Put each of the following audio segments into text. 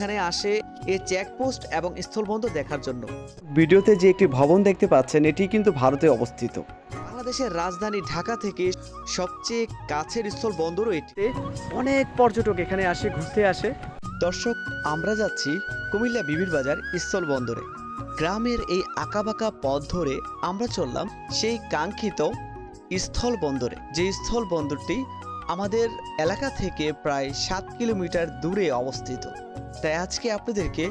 এখানে আসে এ চেকপোস্ট এবং স্থলবন্দর দেখার জন্য। ভিডিওতে যে একটি ভবন দেখতে পাচ্ছেন এটি কিন্তু ভারতে অবস্থিত। বাংলাদেশের রাজধানী ঢাকা থেকে সবচেয়ে কাছের স্থলবন্দরও এটি। এতে অনেক পর্যটক এখানে আসে ঘুরতে আসে। দর্শক আমরা যাচ্ছি কুমিল্লা বিবির বাজার স্থল বন্দরে গ্রামের এই আঁকাবাঁকা পথ ধরে আমরা চললাম সেই কাঙ্ক্ষিত স্থল বন্দরে যে স্থল বন্দরটি আমাদের এলাকা থেকে প্রায় সাত কিলোমিটার দূরে অবস্থিত। তাই আজকে আপনাদেরকে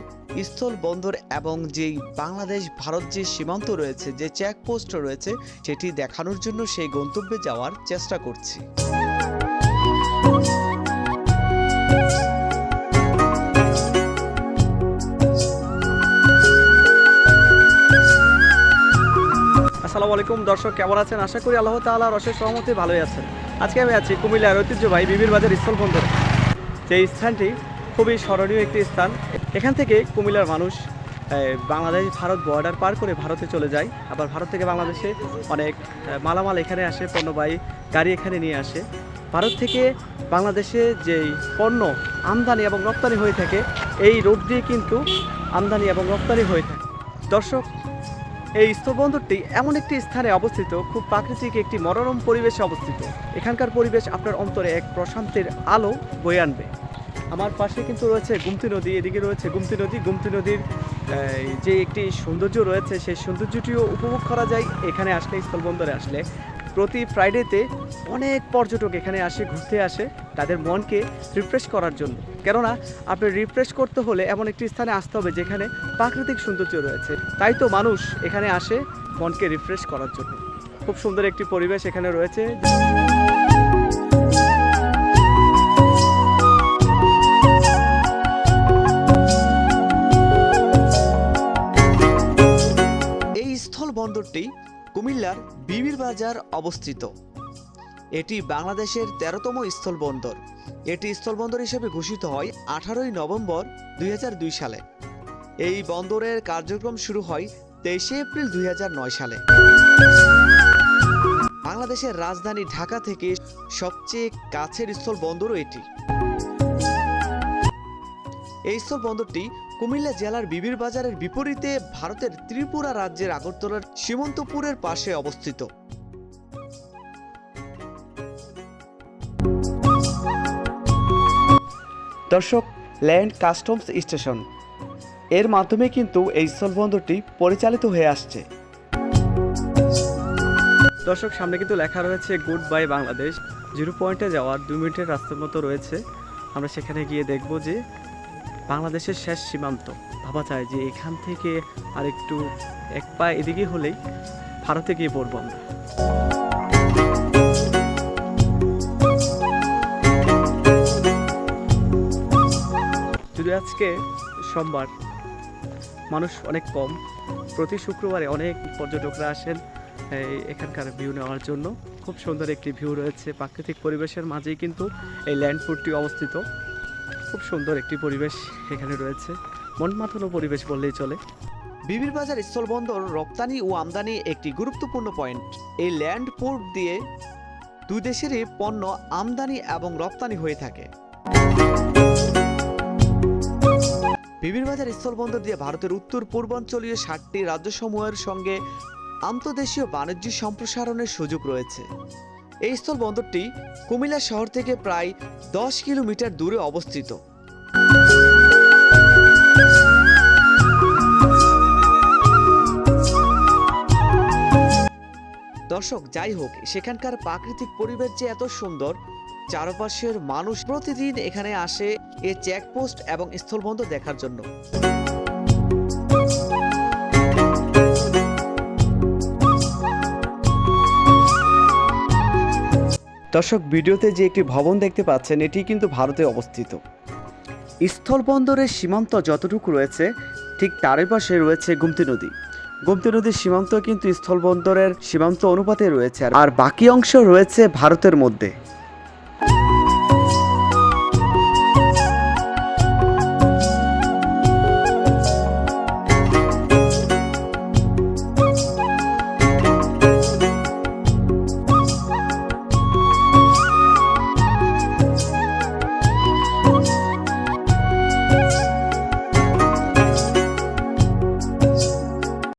স্থল বন্দর এবং যেই বাংলাদেশ, ভারত যে সীমান্ত রয়েছে, যে চেকপোস্ট রয়েছে, সেটি দেখানোর জন্য সেই গন্তব্যে যাওয়ার চেষ্টা করছি। আসসালামু আলাইকুম, দর্শক কেমন আছেন? আশা করি আল্লাহ তাআলার অশেষ সহমতে ভালোই আছেন। আজকে আমি আছি কুমিল্লার ঐতিহ্যবাহী বিবির বাজার স্থলবন্দরে যে স্থানটি খুবই স্মরণীয় একটি স্থান। এখান থেকে কুমিল্লার মানুষ বাংলাদেশ ভারত বর্ডার পার করে ভারতে চলে যায়। আবার ভারত থেকে বাংলাদেশে অনেক মালামাল এখানে আসে, পণ্যবাহী গাড়ি এখানে নিয়ে আসে। ভারত থেকে বাংলাদেশে যেই পণ্য আমদানি এবং রপ্তানি হয়ে থাকে, এই রোড দিয়ে কিন্তু আমদানি এবং রপ্তানি হয়ে থাকে। দর্শক, এই স্থলবন্দরটি এমন একটি স্থানে অবস্থিত, খুব প্রাকৃতিক একটি মনোরম পরিবেশে অবস্থিত। এখানকার পরিবেশ আপনার অন্তরে এক প্রশান্তির আলো বয়ে আনবে। আমার পাশে কিন্তু রয়েছে গুমতি নদী, এদিকে রয়েছে গুমতি নদী। গুমতি নদীর যে একটি সৌন্দর্য রয়েছে, সেই সৌন্দর্যটিও উপভোগ করা যায় এখানে আসলে, স্থলবন্দরে আসলে। প্রতি ফ্রাইডেতে অনেক পর্যটক এখানে আসে, ঘুরতে আসে, তাদের মনকে রিফ্রেশ করার জন্য। কেননা, আপনি রিফ্রেশ করতে হলে এমন একটি স্থানে আসতে হবে যেখানে প্রাকৃতিক সৌন্দর্য রয়েছে। তাই তো মানুষ এখানে আসে মনকে রিফ্রেশ করার জন্য। খুব সুন্দর একটি পরিবেশ এখানে রয়েছে। স্থল বন্দরটি কুমিল্লার বিবির বাজার অবস্থিত। এটি বাংলাদেশের তেরোতম স্থল বন্দর। এটি স্থল বন্দর হিসেবে ঘোষিত হয় আঠারোই নভেম্বর দুই হাজার দুই সালে। এই বন্দরের কার্যক্রম শুরু হয় তেইশে এপ্রিল দুই হাজার নয় সালে। বাংলাদেশের রাজধানী ঢাকা থেকে সবচেয়ে কাছের স্থল বন্দরও এটি। এই স্থল বন্দরটি কুমিল্লা জেলার বিবির বাজারের বিপরীতে ভারতের ত্রিপুরা রাজ্যের আগরতলার সীমন্তপুরের পাশে অবস্থিত। দর্শক, ল্যান্ড কাস্টমস স্টেশন। এর মাধ্যমে কিন্তু এই স্থলবন্দরটি পরিচালিত হয়ে আসছে। দর্শক, সামনে কিন্তু লেখা রয়েছে গুড বাই বাংলাদেশ। জিরো পয়েন্টে যাওয়ার দু মিনিটের রাস্তার মতো রয়েছে। আমরা সেখানে গিয়ে দেখব যে বাংলাদেশের শেষ সীমান্ত। ভাবা যায় যে এখান থেকে আর একটু এক পা এদিকে হলেই ভারতে গিয়ে পড়ব আমরা। যদি আজকে সোমবার মানুষ অনেক কম, প্রতি শুক্রবারে অনেক পর্যটকরা আসেন এখানকার ভিউ নেওয়ার জন্য। খুব সুন্দর একটি ভিউ রয়েছে, প্রাকৃতিক পরিবেশের মাঝেই কিন্তু এই ল্যান্ডপুরটি অবস্থিত। খুব সুন্দর একটি পরিবেশ এখানে রয়েছে। মন মাতানো পরিবেশ বললেই চলে। বিবির বাজার স্থলবন্দর রপ্তানি ও আমদানি একটি গুরুত্বপূর্ণ পয়েন্ট এই ল্যান্ড পোর্ট দিয়ে দুই দেশেরই পণ্য আমদানি এবং রপ্তানি হয়ে থাকে। বিবির বাজার স্থলবন্দর দিয়ে ভারতের উত্তর, পূর্বাঞ্চলীয় ষাটটি রাজ্যসমূহের সঙ্গে আন্তর্দেশীয় বাণিজ্য সম্প্রসারণের সুযোগ রয়েছে। এই স্থলবন্দরটি কুমিল্লা শহর থেকে প্রায় দশ কিলোমিটার দূরে অবস্থিত। দর্শক, যাই হোক, সেখানকার প্রাকৃতিক পরিবেশ যে এত সুন্দর, চারপাশের মানুষ প্রতিদিন এখানে আসে এ চেকপোস্ট এবং স্থলবন্দর দেখার জন্য। দর্শক, ভিডিওতে যে একটি ভবন দেখতে পাচ্ছেন, এটি কিন্তু ভারতে অবস্থিত। স্থলবন্দরের সীমান্ত যতটুকু রয়েছে, ঠিক তারই পাশে রয়েছে গুমতি নদী। গুমতি নদীর সীমান্ত কিন্তু স্থলবন্দরের সীমান্ত অনুপাতে রয়েছে আর বাকি অংশ রয়েছে ভারতের মধ্যে।